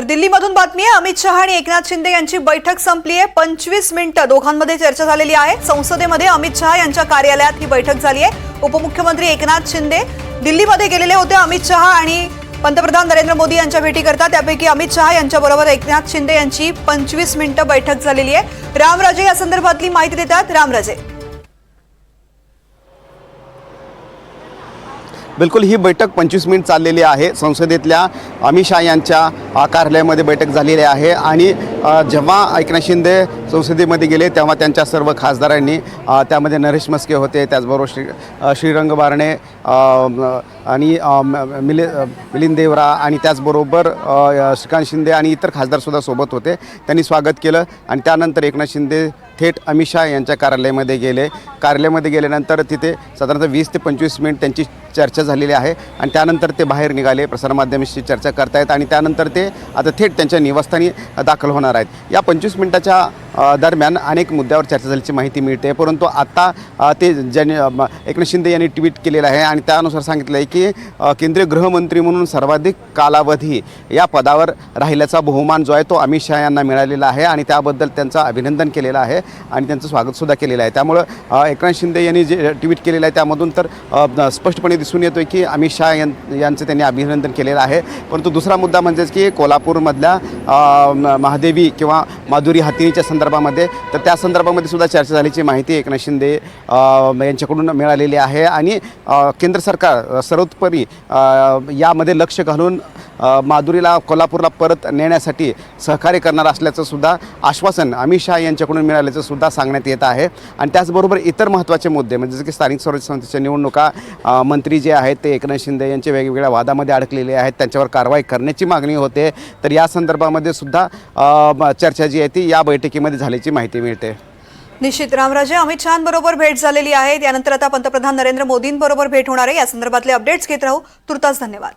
तर दिल्लीमधून बातमी आहे. अमित शहा आणि एकनाथ शिंदे यांची बैठक संपली आहे. पंचवीस मिनिटं दोघांमध्ये चर्चा झालेली आहे. संसदेमध्ये अमित शहा यांच्या कार्यालयात ही बैठक झाली आहे. उपमुख्यमंत्री एकनाथ शिंदे दिल्लीमध्ये गेलेले होते. अमित शहा आणि पंतप्रधान नरेंद्र मोदी यांच्या भेटी करतात. त्यापैकी अमित शहा यांच्याबरोबर एकनाथ शिंदे यांची पंचवीस मिनिटं बैठक झालेली आहे. रामराजे या संदर्भातली माहिती देतात. रामराजे बिलकुल ही बैठक पंचवीस मिनिट चाललेली आहे. संसदेतल्या अमित शहा यांच्या कार्यालयामध्ये बैठक झालेली आहे. आणि जेव्हा एकनाथ शिंदे संसदेमध्ये गेले तेव्हा त्यांच्या सर्व खासदारांनी त्यामध्ये नरेश मस्के होते त्याचबरोबर श्री श्रीरंग बारणे आणि मिले मिलिंद देवरा आणि त्याचबरोबर श्रीकांत शिंदे आणि इतर खासदारसुद्धा सोबत होते. त्यांनी स्वागत केलं आणि त्यानंतर एकनाथ शिंदे थेट अमित शहा यांच्या कार्यालयामध्ये गेले. कार्यालयामध्ये गेल्यानंतर तिथे साधारणतः वीस ते पंचवीस मिनिट त्यांची चर्चा झालेली आहे आणि त्यानंतर ते बाहेर निघाले प्रसारमाध्यमांशी चर्चा करतायत आणि त्यानंतर ते आता थेट त्यांच्या निवासस्थानी दाखल होणार आहेत. या पंचवीस मिनिटाच्या दरम्यान अनेक मुद्द्यावर चर्चा झाल्याची माहिती मिळते. परंतु आत्ता ते ज्यांनी एकनाथ शिंदे यांनी ट्विट केलेलं आहे आणि त्यानुसार सांगितलं आहे की केंद्रीय गृहमंत्री म्हणून सर्वाधिक कालावधी या पदावर राहिल्याचा बहुमान जो आहे तो अमित शहा यांना मिळालेला आहे आणि त्याबद्दल त्यांचं अभिनंदन केलेलं आहे आणि त्यांचं स्वागतसुद्धा केलेलं आहे. त्यामुळं एकनाथ शिंदे यांनी जे ट्विट केलेलं आहे त्यामधून तर स्पष्टपणे दिसून येतो की अमित शहा यां यांचं त्यांनी अभिनंदन केलेलं आहे. परंतु दुसरा मुद्दा म्हणजेच की कोल्हापूरमधल्या महादेवी किंवा माधुरी हातीनीच्या संदर्भामध्ये तर त्या संदर्भामध्ये सुद्धा चर्चा झाल्याची माहिती एकनाथ शिंदे यांच्याकडून मिळालेली आहे. आणि केंद्र सरकार सर्वोत्परी यामध्ये लक्ष घालून माधुरीला कोल्हापूरला परत नेण्यासाठी सहकार्य करणार असल्याचं सुद्धा आश्वासन अमित शहा यांच्याकडून मिळाल्याचं सुद्धा सांगण्यात येत आहे. आणि त्याचबरोबर इतर महत्त्वाचे मुद्दे म्हणजे जसं की स्थानिक स्वराज्य संस्थेच्या निवडणुका मंत्री जे आहेत ते एकनाथ शिंदे यांचे वेगवेगळ्या वादामध्ये अडकलेले आहेत त्यांच्यावर कारवाई करण्याची मागणी होते. तर या संदर्भामध्ये सुद्धा चर्चा जी आहे ती या बैठकीमध्ये झाल्याची माहिती मिळते. निश्चित रामराजे अमित शहाबरोबर भेट झालेली आहे. त्यानंतर आता पंतप्रधान नरेंद्र मोदींबरोबर भेट होणार आहे. या संदर्भातले अपडेट्स घेत राहू. तुर्तास धन्यवाद.